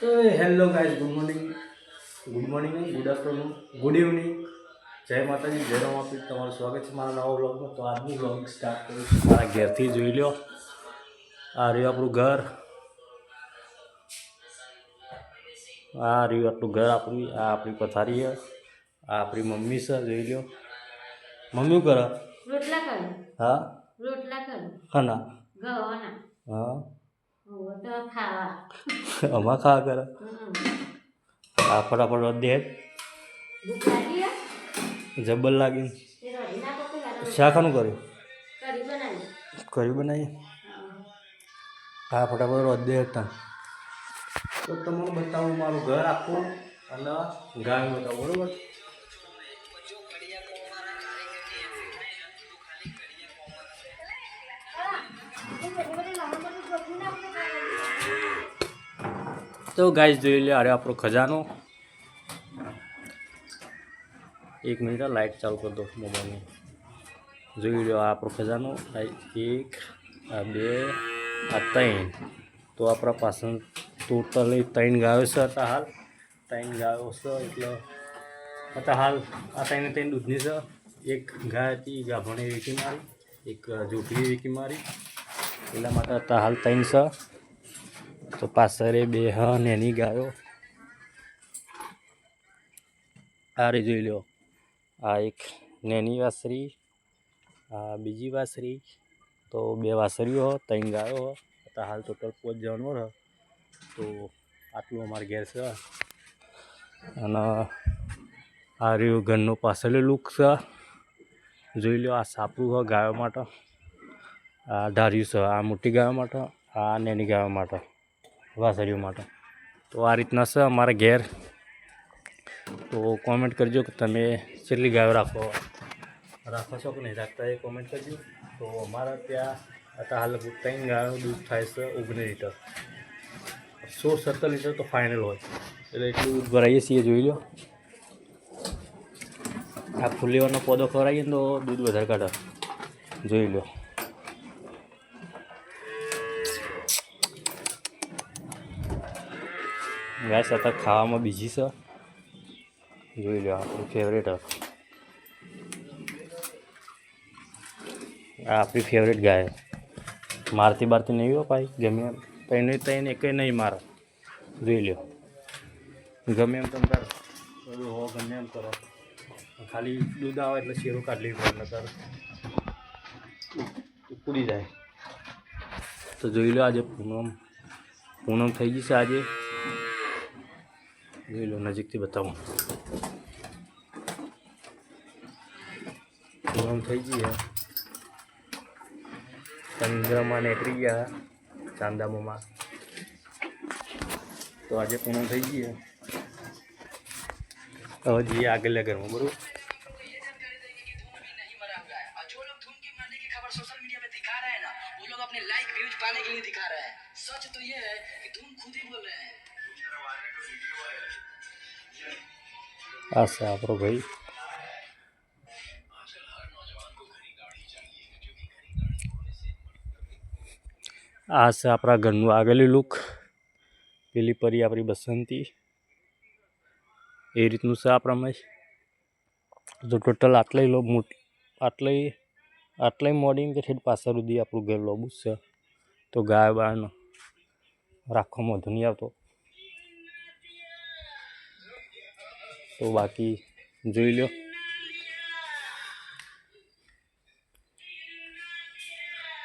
Hello guys good morning. Good morning good afternoon good evening. જય માતાજી જય રામ આપી તમારું સ્વાગત છે મારા નવા બ્લોગમાં તો આજની બ્લોગ સ્ટાર્ટ કરું છું. મારા ઘેરથી જોઈ લો આ રહ્યું આપણું ઘર. આ રહ્યું આપણું ઘર આપણું આ આપણી પથારી છે. આ આપણી મમ્મી છે જોઈ લો મમ્મી કરે? રોટલા કરું હા? રોટલા કરું ખાના? હા. તો ખાવા અમા ખા કરે. આ ફટાફટ રદ દે. જબ્બર લાગી? શાખાનું કર્યું? બનાવી. કર્યું બનાવીએ હા. ફટાફટ રોજ હતા તો. તમને બતાવું મારું ઘર આખું અને ગાય બતાવું બરોબર? તો ગાય જોઈ લે અરે આપણો ખજાનો. એક મિનિટ લાઇટ ચાલુ કરી દો મોબાઈલની જોઈ લો આપણો ખજાનો એક, આ બે, આ ત્રણ. તો આપણા પાસે ટોટલી ત્રણ ગાયો છે હતા હાલ. ત્રણ ગાયો છે, એટલે હતા હાલ આ ત્રણે ત્રણ દૂધની છે. એક ગાય હતી ગાભણે વેકી મારી, એક જોટલી વેકી મારી. એટલા માટે હતા હાલ ત્રણ છે. તો પાછળ બે હ નેની ગાયો. આ રે જોઈ લો આ એક નેની વાસરી, આ બીજી વાસરી, તો બે વાસરીઓ હો, ત્રણ ગાયો હો. તો હાલ ટોટલ પાંચ જાનવર હો. તો આટલું અમારે ઘેર છે. અને આ રહ્યું ઘરનું પાછળ લુક છે. જોઈ લો આ સાપરું હોય ગાયો માટે. આ ધાર્યું છે આ મોટી ગાયો માટે, આ નેની ગાયો માટે. વાસરીઓ માટે. તો આ રીતના છે અમારા ઘેર. તો કોમેન્ટ કરજો કે તમે કેટલી ગાયો રાખો. રાખો છો કે નહીં રાખતા એ કોમેન્ટ કરજો. તો અમારા ત્યાં અત્યારે હાલ ત્રણ ગાયોનું દૂધ થાય છે ઓગણીસ લીટર. સોળ સત્તર લીટર તો ફાઇનલ હોય. એટલે એટલું દૂધ ભરાઈએ છીએ, જોઈ લો. આ ફૂલેવાનો પોદો ખવડાવીએ ને તો દૂધ વધારે કાઢે. જોઈ લો. ગાય સાથે ખાવામાં બીજી છે. જોઈ લો આપણું ફેવરેટ આ આપણી ફેવરેટ ગાય મારતી બારતી નહીં હો ભાઈ, ગમે એમ. તઈને તઈને એક નહીં મારે. જોઈ લ્યો. ગમે એમ તમે તાર હો, ગમે એમ કરો. ખાલી દૂધ આવે એટલે શેરો કાઢી પડે, નકર ઉડી જાય. તો જોઈ લો આજે પૂનમ. પૂનમ થઈ ગઈ છે આજે. જોઈ લો નજીકથી બતાવું પૂનમ થઈ ગઈ છે ચંદ્રમાં નીકળી ગયા ચાંદામાં તો આજે પૂનમ થઈ ગઈ છે હવે જઈએ આગળ ઘરમાં બરોબર और जो लोग धूम की मारने की खबर सोशल मीडिया पे दिखा रहे हैं ना वो लोग अपने लाइक व्यूज पाने के लिए दिखा रहे हैं सच तो ये है कि धूम खुद ही बोल रहे हैं આ છે આપણો ભાઈ. આ છે આપણા ઘરનું આગળનું લુક પેલી પરી આપણી બસંતી. એ રીતનું છે આપણામાં તો ટોટલ આટલાય લો મોટી આટલી આટલાય મોડિંગ કે ઠેઠ પાછળ સુધી આપણું ઘર લોબું જ છે. તો ગાય બાળનો રાખવામાં વધુ આવતો. તો બાકી જોઈ લો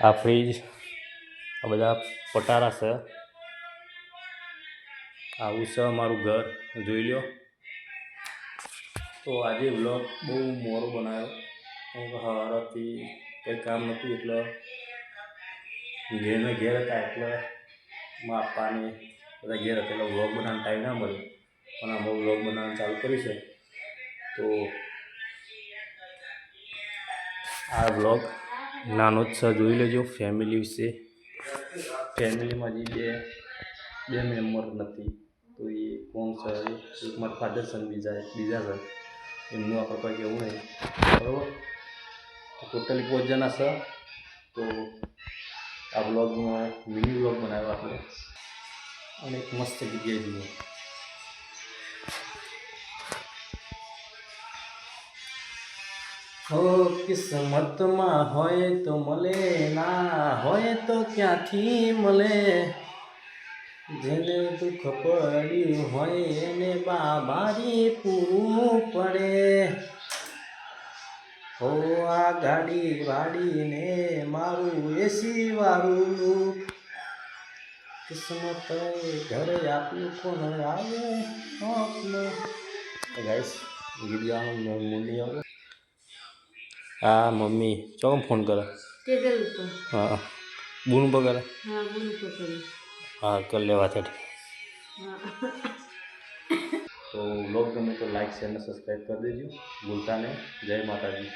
આ ફ્રીજ આ બધા પટારા છે. આવું છે અમારું ઘર. જોઈ લો તો આજે બ્લોગ બહુ મોરો બનાવ્યો. કેમ કે સવારથી કંઈ કામ નહોતું, એટલે ઘેરને ઘેર હતા, એટલે મા પપ્પાને બધા ઘેર હતા, એટલે વ્લોગ બનાવવાનો ટાઈમ ના મળ્યો. પણ આમાં વ્લોગ બનાવવાનું ચાલુ કર્યું તો આ વ્લોગ નાનો જ સર જોઈ લેજો ફેમિલી વિશે. ફેમિલીમાં જે બે બે મેમ્બર નથી. તો એ કોણ છે? એક મારા ફાધર છે ને બીજા બીજા છે. એમનું આપણે કોઈ કેવું નહીં. બરાબર? તો ટોટલી પાંચ જણા છે. તો આ બ્લોગમાં મિની બ્લોગ બનાવ્યો આપણે. અને એક મસ્ત જગ્યાએ જઈએ. હો કિસ્મતમાં હોય તો મળે, ના હોય તો ક્યાંથી મળે? જેને દુઃખ પડ્યું હોય એને બાબારી પૂરું પડે. હો, આ ગાડી વાડીને મારું એસી વાળું કિસ્મત ઘરે આપ્યું કોણ આવે? ગાઈસ વીડિયો મૂડી આવો હા મમ્મી. ચોમ ફોન કરે? હા બૂન પગારે હા બોલ તો કરી. હા કર લેવા છે તો બ્લોગ ગમે તો લાઈક શેર અને સબસ્ક્રાઈબ કરી દેજો. ભૂલતા ને જય માતાજી.